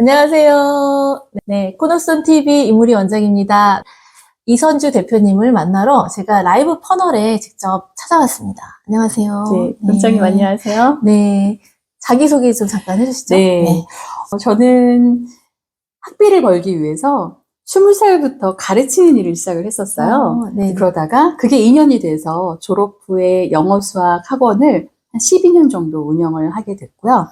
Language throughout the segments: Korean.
안녕하세요. 네, 코너스톤 TV 이무리 원장입니다. 이선주 대표님을 만나러 제가 라이브 퍼널에 직접 찾아왔습니다. 안녕하세요. 네, 원장님 안녕하세요. 네, 자기소개 좀 잠깐 해주시죠. 네. 어, 저는 학비를 벌기 위해서 20살부터 가르치는 일을 시작을 했었어요. 어, 네. 그러다가 그게 2년이 돼서 졸업 후에 영어 수학 학원을 한 12년 정도 운영을 하게 됐고요.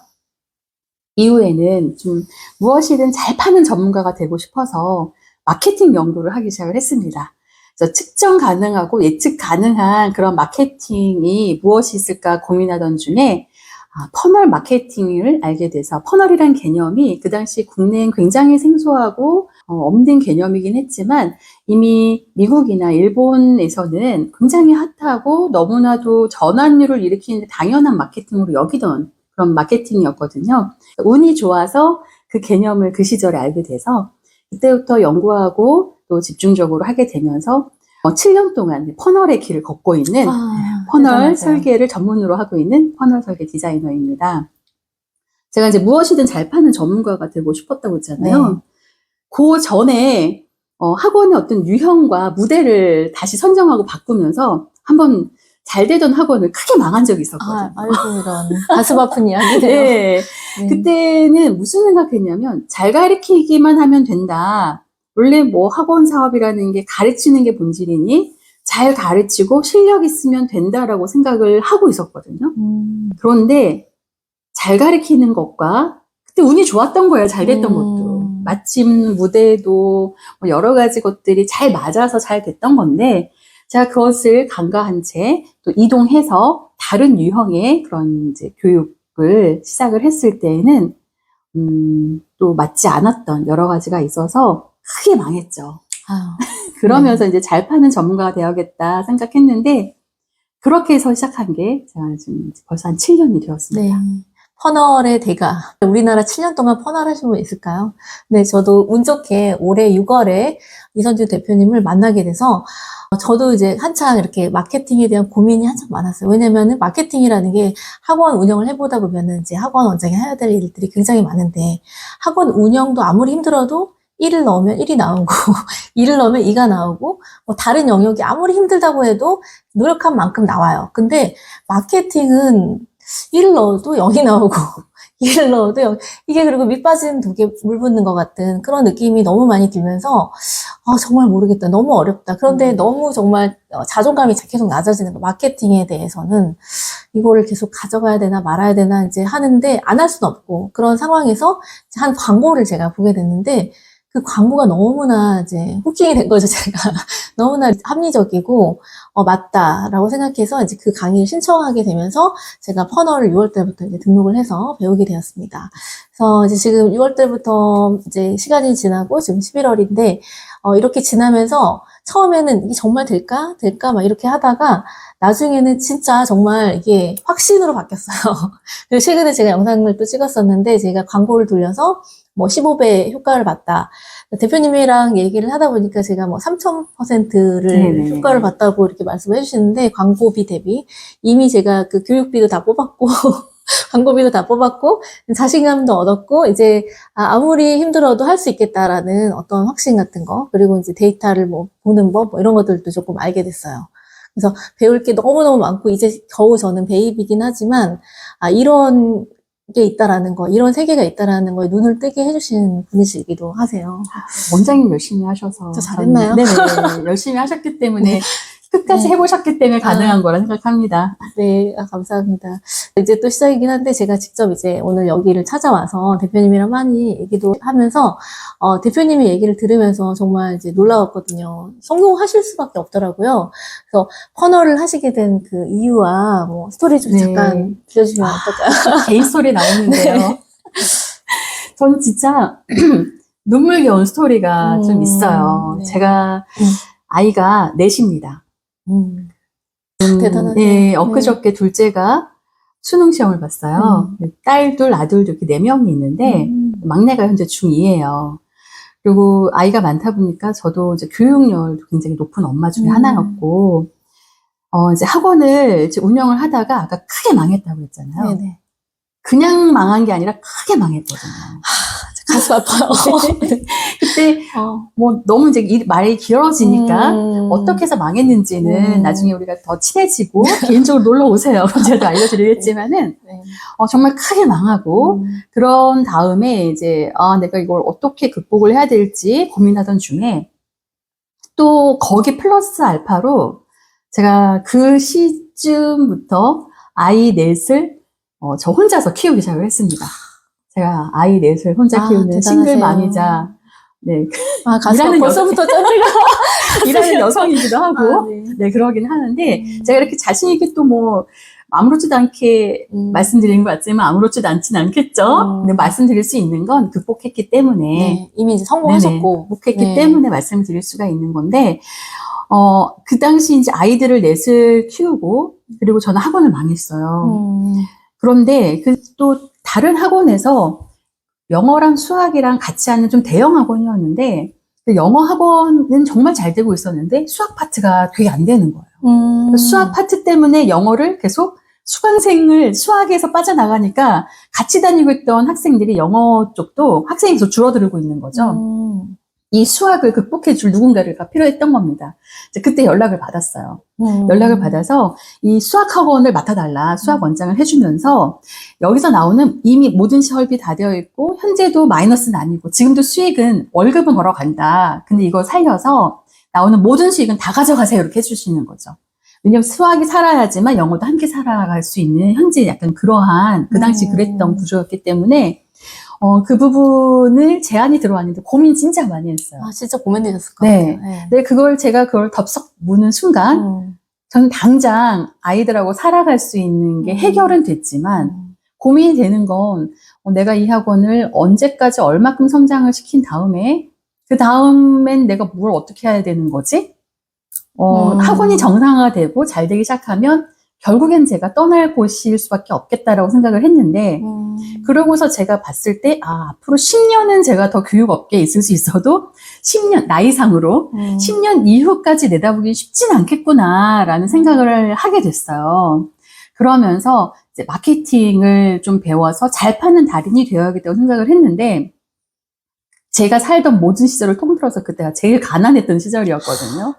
이후에는 좀 무엇이든 잘 파는 전문가가 되고 싶어서 마케팅 연구를 하기 시작을 했습니다. 그래서 측정 가능하고 예측 가능한 그런 마케팅이 무엇이 있을까 고민하던 중에 아, 퍼널 마케팅을 알게 돼서 퍼널이란 개념이 그 당시 국내엔 굉장히 생소하고 어, 없는 개념이긴 했지만 이미 미국이나 일본에서는 굉장히 핫하고 너무나도 전환율을 일으키는 당연한 마케팅으로 여기던 그런 마케팅이었거든요. 운이 좋아서 그 개념을 그 시절에 알게 돼서 그때부터 연구하고 또 집중적으로 하게 되면서 어, 7년 동안 퍼널의 길을 걷고 있는 아, 퍼널 대단하세요. 설계를 전문으로 하고 있는 퍼널 설계 디자이너입니다. 제가 이제 무엇이든 잘 파는 전문가가 되고 싶었다고 했잖아요. 네. 그 전에 어, 학원의 어떤 유형과 무대를 다시 선정하고 바꾸면서 한번 잘 되던 학원을 크게 망한 적이 있었거든요. 아, 아이고, 이런 가슴 아픈 이야기네요. 네. 네. 그때는 무슨 생각했냐면 잘 가르치기만 하면 된다. 원래 뭐 학원 사업이라는 게 가르치는 게 본질이니 잘 가르치고 실력 있으면 된다라고 생각을 하고 있었거든요. 음, 그런데 잘 가르치는 것과 그때 운이 좋았던 거예요. 잘 됐던 음. 것도. 마침 무대도 뭐 여러 가지 것들이 잘 맞아서 잘 됐던 건데 제가 그것을 간과한 채 또 이동해서 다른 유형의 그런 이제 교육을 시작을 했을 때에는 음, 또 맞지 않았던 여러 가지가 있어서 크게 망했죠. 아유, 그러면서 이제 잘 파는 전문가가 되어야겠다 생각했는데 그렇게 해서 시작한 게 제가 지금 벌써 한 7년이 되었습니다. 네. 퍼널의 대가. 우리나라 7년 동안 퍼널 하신 분 있을까요? 네, 저도 운 좋게 올해 6월에 이선주 대표님을 만나게 돼서 어, 저도 이제 한창 이렇게 마케팅에 대한 고민이 한창 많았어요. 왜냐면은 마케팅이라는 게 학원 운영을 해보다 보면은 이제 학원 원장이 해야 될 일들이 굉장히 많은데 학원 운영도 아무리 힘들어도 1을 넣으면 1이 나오고 2를 넣으면 2가 나오고 뭐 다른 영역이 아무리 힘들다고 해도 노력한 만큼 나와요. 근데 마케팅은 1을 넣어도 0이 나오고 2를 넣어도 0. 이게 그리고 밑 빠진 독에 물 붓는 것 같은 그런 느낌이 너무 많이 들면서 아, 정말 모르겠다. 너무 어렵다. 그런데 음. 너무 정말 어, 자존감이 계속 낮아지는 거. 마케팅에 대해서는 이거를 계속 가져가야 되나 말아야 되나 이제 하는데 안 할 수는 없고 그런 상황에서 한 광고를 제가 보게 됐는데 그 광고가 너무나 이제 후킹이 된 거죠, 제가. 너무나 합리적이고, 어, 맞다라고 생각해서 이제 그 강의를 신청하게 되면서 제가 퍼널을 6월 달부터 이제 등록을 해서 배우게 되었습니다. 그래서 이제 지금 6월 달부터 이제 시간이 지나고 지금 11월인데, 어, 이렇게 지나면서 처음에는 이게 정말 될까? 될까? 막 이렇게 하다가 나중에는 진짜 정말 이게 확신으로 바뀌었어요. 그리고 최근에 제가 영상을 또 찍었었는데 제가 광고를 돌려서 뭐 15배 효과를 봤다. 대표님이랑 얘기를 하다 보니까 제가 뭐 3000%를 네네. 효과를 봤다고 이렇게 말씀해 주시는데 광고비 대비 이미 제가 그 교육비도 다 뽑았고 광고비도 다 뽑았고 자신감도 얻었고 이제 아, 아무리 힘들어도 할 수 있겠다라는 어떤 확신 같은 거 그리고 이제 데이터를 뭐 보는 법 뭐 이런 것들도 조금 알게 됐어요. 그래서 배울 게 너무너무 많고 이제 겨우 저는 베이비긴 하지만 아 이런 게 있다라는 거 이런 세계가 있다라는 거에 눈을 뜨게 해주신 분이시기도 하세요. 원장님 열심히 하셔서. 저 잘했나요? 네, 열심히 하셨기 때문에 끝까지 네. 해보셨기 때문에 가능한 거라 생각합니다. 네, 아, 감사합니다. 이제 또 시작이긴 한데 제가 직접 이제 오늘 여기를 찾아와서 대표님이랑 많이 얘기도 하면서 어, 대표님의 얘기를 들으면서 정말 이제 놀라웠거든요. 성공하실 수밖에 없더라고요. 그래서 퍼널을 하시게 된 그 이유와 뭐 스토리 좀 네. 잠깐 들려주시면 어떨까요? 개인 스토리 나오는데요. 네. 저는 진짜 눈물겨운 스토리가 좀 음, 있어요. 네. 제가 음. 아이가 넷입니다. 음, 대단하네요. 네, 엊그저께 둘째가 수능 시험을 봤어요. 딸 둘, 아들 둘, 이렇게 네 명이 있는데, 음. 막내가 현재 중2예요. 그리고 아이가 많다 보니까 저도 이제 교육열도 굉장히 높은 엄마 중에 음. 하나였고, 어, 이제 학원을 이제 운영을 하다가 아까 크게 망했다고 했잖아요. 네네. 그냥 망한 게 아니라 크게 망했거든요. 가슴 아파요. 그때 어. 뭐 너무 이제 이- 말이 길어지니까 음. 어떻게 해서 망했는지는 음. 나중에 우리가 더 친해지고 개인적으로 놀러 오세요. 제가 알려드리겠지만은 네. 어, 정말 크게 망하고 음. 그런 다음에 이제 아 내가 이걸 어떻게 극복을 해야 될지 고민하던 중에 또 거기 플러스 알파로 제가 그 시즌부터 아이 넷을 어, 저 혼자서 키우기 시작을 했습니다. 제가 아이 넷을 혼자 아, 키우는 대단하세요. 싱글 마미자 네, 아, 일하는 벌써부터 쩐리가. 일하는 여성이기도 하고 아, 네. 네 그러긴 하는데 음. 제가 이렇게 자신 있게 또 뭐 아무렇지도 않게 음. 말씀드리는 것 같지만 아무렇지도 않진 않겠죠. 음. 근데 말씀드릴 수 있는 건 극복했기 때문에 네. 이미 이제 네네, 성공하셨고. 극복했기 네. 때문에 말씀드릴 수가 있는 건데 어, 그 당시 이제 아이들을 넷을 키우고 그리고 저는 학원을 망했어요. 음. 그런데 그 또 다른 학원에서 영어랑 수학이랑 같이 하는 좀 대형 학원이었는데 그 영어 학원은 정말 잘 되고 있었는데 수학 파트가 되게 안 되는 거예요. 음. 수학 파트 때문에 영어를 계속 수강생을 수학에서 빠져나가니까 같이 다니고 있던 학생들이 영어 쪽도 학생이 계속 줄어들고 있는 거죠. 음. 이 수학을 극복해 줄 누군가가 필요했던 겁니다. 그때 연락을 받았어요. 음. 연락을 받아서 이 수학 학원을 맡아달라 수학 원장을 해주면서 여기서 나오는 이미 모든 시설비 다 되어 있고 현재도 마이너스는 아니고 지금도 수익은 월급은 걸어간다. 근데 이거 살려서 나오는 모든 수익은 다 가져가세요 이렇게 해주시는 거죠. 왜냐면 수학이 살아야지만 영어도 함께 살아갈 수 있는 현재 약간 그러한 그 당시 음. 그랬던 구조였기 때문에 어, 그 부분을 제안이 들어왔는데 고민 진짜 많이 했어요. 아, 진짜 고민되셨을 것 네. 같아요. 네. 근데 그걸 제가 그걸 덥석 무는 순간 음. 저는 당장 아이들하고 살아갈 수 있는 게 음. 해결은 됐지만 음. 고민이 되는 건 어, 내가 이 학원을 언제까지 얼마큼 성장을 시킨 다음에 그 다음엔 내가 뭘 어떻게 해야 되는 거지? 어, 음. 학원이 정상화되고 잘 되기 시작하면 결국엔 제가 떠날 곳일 수밖에 없겠다라고 생각을 했는데 음. 그러고서 제가 봤을 때 아, 앞으로 10년은 제가 더 교육 업계에 있을 수 있어도 10년 나이상으로 음. 10년 이후까지 내다보기 쉽진 않겠구나라는 생각을 하게 됐어요. 그러면서 이제 마케팅을 좀 배워서 잘 파는 달인이 되어야겠다고 생각을 했는데 제가 살던 모든 시절을 통틀어서 그때가 제일 가난했던 시절이었거든요.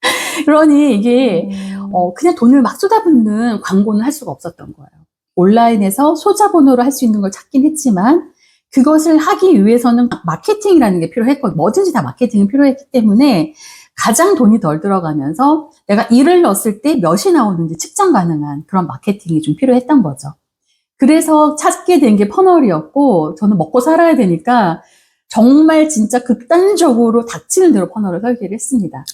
그러니 이게 음. 어, 그냥 돈을 막 쏟아붓는 광고는 할 수가 없었던 거예요. 온라인에서 소자본으로 할 수 있는 걸 찾긴 했지만 그것을 하기 위해서는 마케팅이라는 게 필요했고 뭐든지 다 마케팅이 필요했기 때문에 가장 돈이 덜 들어가면서 내가 일을 넣었을 때 몇이 나오는지 측정 가능한 그런 마케팅이 좀 필요했던 거죠. 그래서 찾게 된 게 퍼널이었고 저는 먹고 살아야 되니까 정말 진짜 극단적으로 닥치는 대로 퍼널을 설계를 했습니다.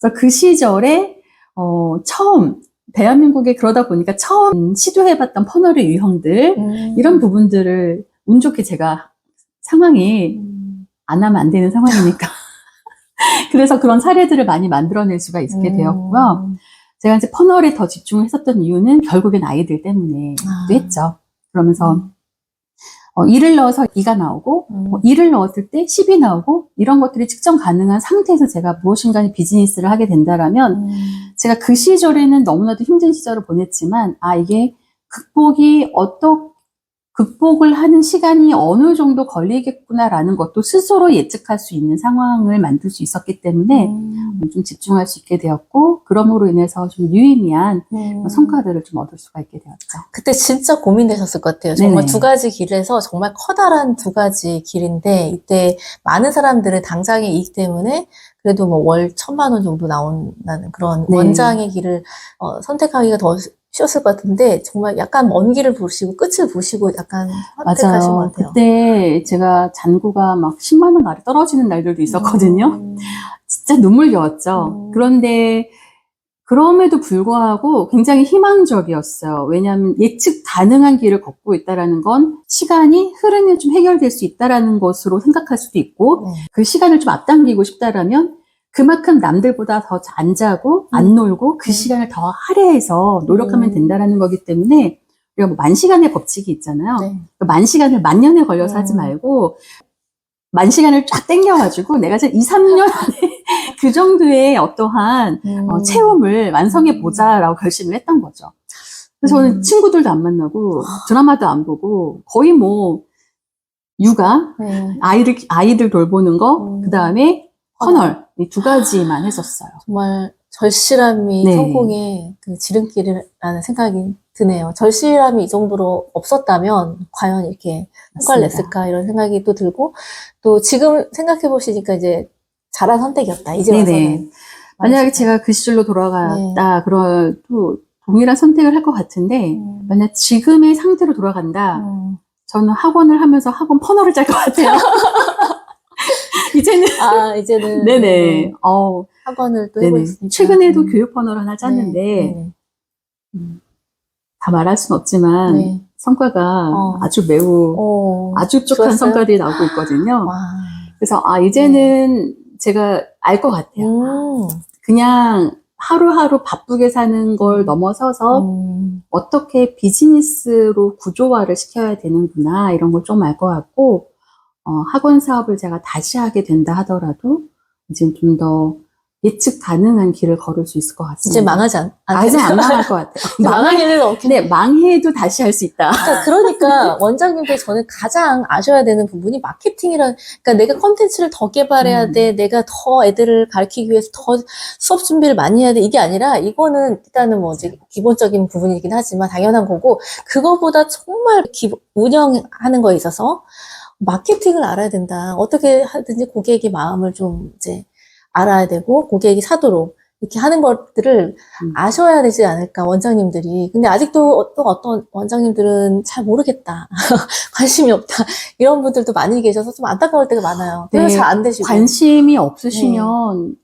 그래서 그 시절에 어, 처음 대한민국에 그러다 보니까 처음 시도해봤던 퍼널의 유형들 음. 이런 부분들을 운 좋게 제가 상황이 음. 안 하면 안 되는 상황이니까 그래서 그런 사례들을 많이 만들어낼 수가 있게 음. 되었고요. 제가 이제 퍼널에 더 집중했었던 이유는 결국엔 아이들 때문에 아. 했죠. 그러면서 어, 1을 넣어서 2가 나오고 음. 뭐 1을 넣었을 때 10이 나오고 이런 것들이 측정 가능한 상태에서 제가 무엇인가 비즈니스를 하게 된다라면 음. 제가 그 시절에는 너무나도 힘든 시절을 보냈지만, 아, 이게 극복이 어떠, 극복을 하는 시간이 어느 정도 걸리겠구나라는 것도 스스로 예측할 수 있는 상황을 만들 수 있었기 때문에 음. 좀 집중할 수 있게 되었고, 그럼으로 인해서 좀 유의미한 음. 성과들을 좀 얻을 수가 있게 되었죠. 그때 진짜 고민되셨을 것 같아요. 정말 네네. 두 가지 길에서 정말 커다란 두 가지 길인데 이때 많은 사람들은 당장의 이익 때문에 그래도 뭐 월 천만 원 정도 나온다는 그런 네. 원장의 길을 어, 선택하기가 더 것 같은데 정말 약간 먼 길을 보시고 끝을 보시고 약간 선택하신 것 맞아요. 같아요. 그때 제가 잔고가 막 10만 원 아래 떨어지는 날들도 있었거든요. 음. 진짜 눈물겨웠죠. 음. 그런데 그럼에도 불구하고 굉장히 희망적이었어요. 왜냐하면 예측 가능한 길을 걷고 있다라는 건 시간이 흐르면 좀 해결될 수 있다라는 것으로 생각할 수도 있고 네. 그 시간을 좀 앞당기고 싶다라면 그만큼 남들보다 더 안 자고 안 놀고 그 음. 시간을 더 할애해서 노력하면 음. 된다라는 거기 때문에 우리가 뭐 만 시간의 법칙이 있잖아요. 네. 그만 시간을 만 년에 걸려서 음. 하지 말고 만 시간을 쫙 땡겨가지고 내가 지금 2, 3년 안에 그 정도의 어떠한 음. 어, 체험을 완성해 보자라고 결심을 했던 거죠. 그래서 저는 음. 친구들도 안 만나고 드라마도 안 보고 거의 뭐 육아, 네. 아이들, 아이들 돌보는 거, 음. 그 다음에 헌얼. 이 두 가지만 했었어요. 정말 절실함이 네. 성공의 그 지름길이라는 생각이 드네요. 절실함이 이 정도로 없었다면 과연 이렇게 성과를. 냈을까 이런 생각이 또 들고 또 지금 생각해 보시니까 이제 잘한 선택이었다. 이제 네네. 와서는 만약에 제가 그 시절로 돌아갔다, 그런 또 동일한 선택을 할 것 같은데, 음, 만약 지금의 상태로 돌아간다, 음. 저는 학원을 하면서 학원 퍼널을 짤것 같아요. 이제는. 아 이제는 네네. 어, 학원을 또 네네. 해보겠습니다. 최근에도 음. 교육 퍼널 하나 짰는데, 네, 다 말할 순 없지만, 네. 성과가 어. 아주 매우, 어, 아주 좋았어요? 성과들이 나오고 있거든요. 와. 그래서, 아, 이제는 제가 알 것 같아요. 음. 그냥 하루하루 바쁘게 사는 걸 넘어서서 음. 어떻게 비즈니스로 구조화를 시켜야 되는구나 이런 걸 좀 알 것 같고 어, 학원 사업을 제가 다시 하게 된다 하더라도 이제 좀 더 예측 가능한 길을 걸을 수 있을 것 같습니다. 이제 망하지 않, 아직 안 망할 것 같아요. 망할 일은 없긴 근데 망해도 다시 할 수 있다. 그러니까, 그러니까 원장님들 저는 가장 아셔야 되는 부분이 마케팅이란 그러니까 내가 컨텐츠를 더 개발해야 음. 돼 내가 더 애들을 가르치기 위해서 더 수업 준비를 많이 해야 돼 이게 아니라 이거는 일단은 뭐 이제 기본적인 부분이긴 하지만 당연한 거고 그거보다 정말 기, 운영하는 거에 있어서 마케팅을 알아야 된다 어떻게 하든지 고객의 마음을 좀 이제 알아야 되고 고객이 사도록 이렇게 하는 것들을 음. 아셔야 되지 않을까 원장님들이 근데 아직도 또 어떤 원장님들은 잘 모르겠다 관심이 없다 이런 분들도 많이 계셔서 좀 안타까울 때가 많아요 그래서 네, 잘안 되시고 관심이 없으시면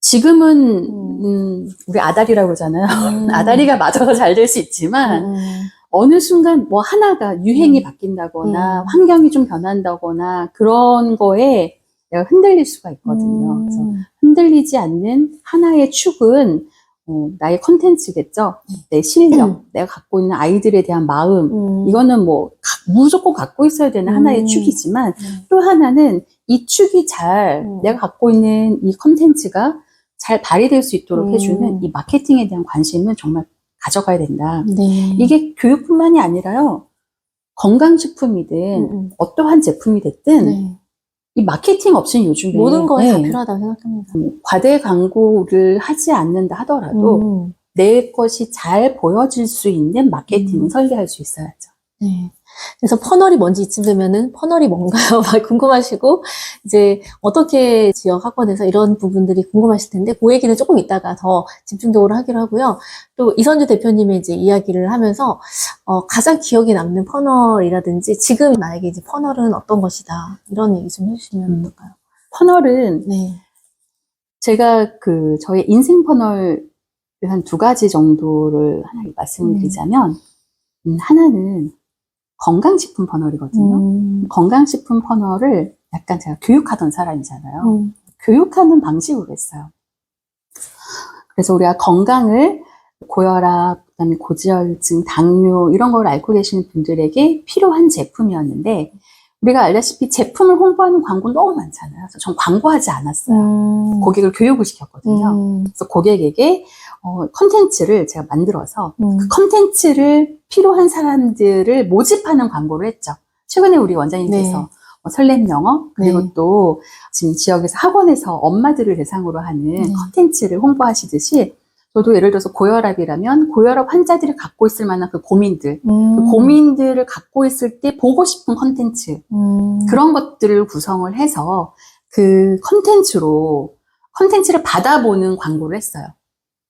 지금은 음. 음, 우리 아다리라고 그러잖아요. 음. 아다리가 맞아서 잘 될 수 있지만 음. 어느 순간 뭐 하나가 유행이 음. 바뀐다거나 음. 환경이 좀 변한다거나 그런 거에 내가 흔들릴 수가 있거든요. 그래서 음. 흔들리지 않는 하나의 축은 어, 나의 컨텐츠겠죠. 내 실력, 음. 내가 갖고 있는 아이들에 대한 마음. 음. 이거는 뭐 가- 무조건 갖고 있어야 되는 하나의 음. 축이지만 음. 또 하나는 이 축이 잘 음. 내가 갖고 있는 이 컨텐츠가 잘 발휘될 수 있도록 음. 해주는 이 마케팅에 대한 관심은 정말 가져가야 된다. 네. 이게 교육뿐만이 아니라요. 건강식품이든 음, 음. 어떠한 제품이 됐든 네. 이 마케팅 없이는 요즘에 모든 거에 다 네, 필요하다고 생각합니다 과대 광고를 하지 않는다 하더라도 음. 내 것이 잘 보여질 수 있는 마케팅을 음. 설계할 수 있어야죠. 네. 그래서 퍼널이 뭔지 이쯤 되면은 퍼널이 뭔가요? 막 궁금하시고 이제 어떻게 지역 학원에서 이런 부분들이 궁금하실 텐데 그 얘기는 조금 이따가 더 집중적으로 하기로 하고요. 또 이선주 대표님의 이제 이야기를 하면서 어, 가장 기억에 남는 퍼널이라든지 지금 나에게 이제 퍼널은 어떤 것이다 이런 얘기 좀 해주시면 음. 어떨까요? 퍼널은 네. 제가 그 저의 인생 퍼널 한 두 가지 정도를 하나 말씀을 음. 드리자면 음, 하나는 건강식품 퍼널이거든요. 음. 건강식품 퍼널을 약간 제가 교육하던 사람이잖아요. 음. 교육하는 방식으로 했어요. 그래서 우리가 건강을 고혈압, 그다음에 고지혈증, 당뇨 이런 걸 앓고 계시는 분들에게 필요한 제품이었는데 우리가 알다시피 제품을 홍보하는 광고 너무 많잖아요. 그래서 전 광고하지 않았어요. 음. 고객을 교육을 시켰거든요. 음. 그래서 고객에게 어, 컨텐츠를 제가 만들어서 음. 그 컨텐츠를 필요한 사람들을 모집하는 광고를 했죠. 최근에 우리 원장님께서 네. 뭐 설렘 영어 그리고 네. 또 지금 지역에서 학원에서 엄마들을 대상으로 하는 네. 컨텐츠를 홍보하시듯이 저도 예를 들어서 고혈압이라면 고혈압 환자들이 갖고 있을 만한 그 고민들, 음. 그 고민들을 갖고 있을 때 보고 싶은 컨텐츠 음. 그런 것들을 구성을 해서 그 컨텐츠로 컨텐츠를 받아보는 광고를 했어요.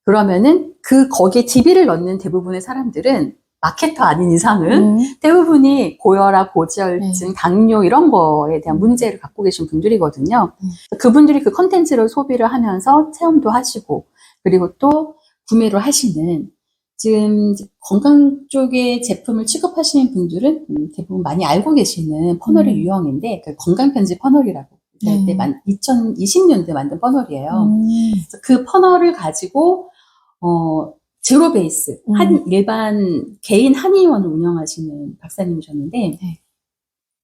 그러면은 그 거기에 DB를 넣는 대부분의 사람들은 마케터 아닌 이상은 음. 대부분이 고혈압, 고지혈증, 네. 당뇨 이런 거에 대한 문제를 갖고 계신 분들이거든요. 음. 그분들이 그 컨텐츠를 소비를 하면서 체험도 하시고 그리고 또 구매를 하시는 지금 건강 쪽의 제품을 취급하시는 분들은 음, 대부분 많이 알고 계시는 퍼널이 음. 유형인데 그 건강편지 퍼널이라고 네. 그때 2020년도에 만든 퍼널이에요. 음. 그 퍼널을 가지고 어 제로 베이스 음. 한 일반 개인 한의원을 운영하시는 박사님이셨는데 네.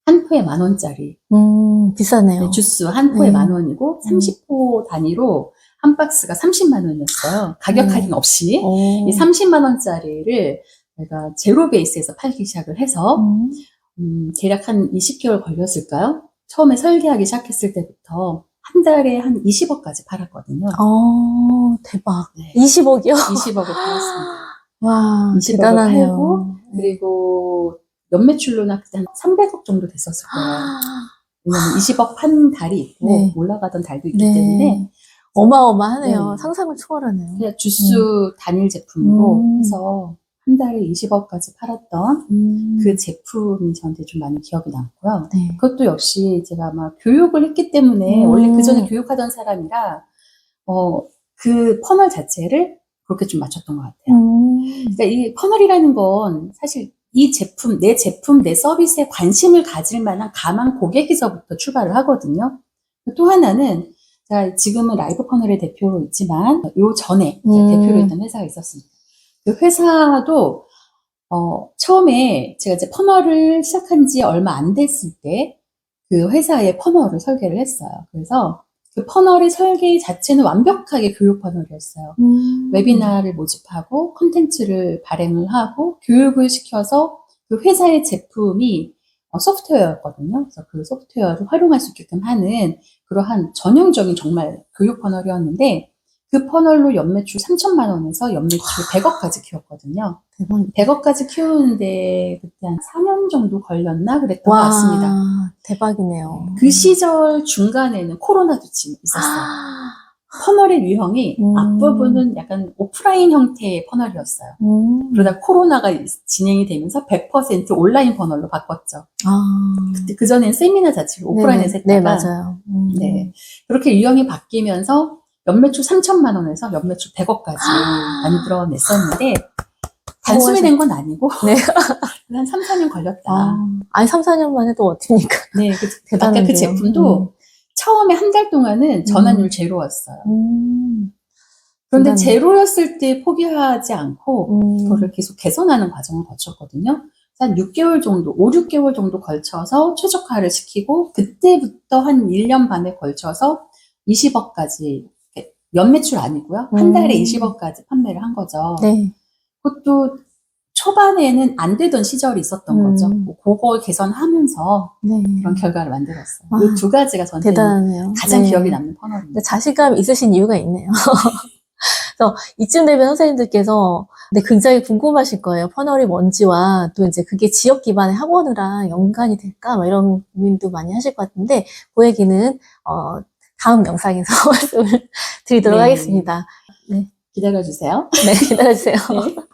한 포에 만 원짜리 음, 비싸네요. 네, 주스 한 포에 네. 만 원이고 음. 30포 단위로 한 박스가 30만 원이었어요. 가격 음. 할인 없이 오. 이 30만 원짜리를 내가 제로 베이스에서 팔기 시작을 해서 음. 음, 대략 한 20개월 걸렸을까요? 처음에 설계하기 시작했을 때부터 한 달에 한 20억까지 팔았거든요. 어, 대박. 네. 20억이요? 20억을 팔았습니다. 와, 20억을 대단하네요. 팔고, 그리고 연매출로나 그때 한 300억 정도 됐었을 거예요. 왜냐면 20억 판 달이 있고 네. 올라가던 달도 있기 네. 때문에 어마어마하네요. 네. 상상을 초월하네요. 그냥 주스 단일 제품으로 음. 해서 한 달에 20억까지 팔았던 음. 그 제품이 저한테 좀 많이 기억이 남고요. 네. 그것도 역시 제가 막 교육을 했기 때문에 음. 원래 그 전에 교육하던 사람이라 어, 그 퍼널 자체를 그렇게 좀 맞췄던 것 같아요. 음. 그러니까 이 퍼널이라는 건 사실 이 제품, 내 제품, 내 서비스에 관심을 가질 만한 가망 고객에서부터 출발을 하거든요. 또 하나는 제가 지금은 라이브 퍼널의 대표로 있지만 요 전에 음. 대표로 있던 회사가 있었습니다. 그 회사도 어, 처음에 제가 이제 퍼널을 시작한 지 얼마 안 됐을 때 그 회사의 퍼널을 설계를 했어요. 그래서 그 퍼널의 설계 자체는 완벽하게 교육 퍼널이었어요. 음. 웨비나를 모집하고 콘텐츠를 발행을 하고 교육을 시켜서 그 회사의 제품이 어, 소프트웨어였거든요. 그래서 그 소프트웨어를 활용할 수 있게끔 하는 그러한 전형적인 정말 교육 퍼널이었는데 그 퍼널로 연매출 3천만 원에서 연매출 100억까지 키웠거든요. 대박. 100억까지 키우는데 그때 한 4년 정도 걸렸나 그랬던 것 와, 같습니다. 대박이네요. 그 시절 중간에는 코로나도 지- 있었어요. 아, 퍼널의 유형이 음. 앞부분은 약간 오프라인 형태의 퍼널이었어요. 음. 그러다 코로나가 진행이 되면서 100% 온라인 퍼널로 바꿨죠. 아. 그때 그전엔 세미나 자체를 오프라인에서 네, 했다가 네, 맞아요. 음. 네. 그렇게 유형이 바뀌면서 연매출 3천만 원에서 연매출 100억까지 만들어냈었는데 단숨에 된 건 아니고 네. 한 3, 4년 걸렸다. 아, 아니, 3, 4년 만에 또 어떻습니까? 네, 그, 아까 대단한데요. 그 제품도 처음에 한 달 동안은 전환율 제로였어요. 음. 그런데 대단해. 제로였을 때 포기하지 않고 음. 그거를 계속 개선하는 과정을 거쳤거든요. 한 6개월 정도, 5, 6개월 정도 걸쳐서 최적화를 시키고 그때부터 한 1년 반에 걸쳐서 20억까지 연매출 아니고요. 한 음. 달에 20억까지 판매를 한 거죠. 네. 그것도 초반에는 안 되던 시절이 있었던 음. 거죠. 뭐 그걸 개선하면서 네. 그런 결과를 만들었어요. 아, 이두 가지가 저한테 대단하네요. 가장 네. 기억에 남는 퍼널입니다. 자신감 있으신 이유가 있네요. 그래서 이쯤 되면 선생님들께서 근데 굉장히 궁금하실 거예요. 퍼널이 뭔지와 또 이제 그게 지역 기반의 학원이랑 연관이 될까? 뭐 이런 고민도 많이 하실 것 같은데 그 얘기는 어, 다음 영상에서 말씀을 드리도록 네. 하겠습니다. 기다려주세요. 네, 기다려주세요. 네.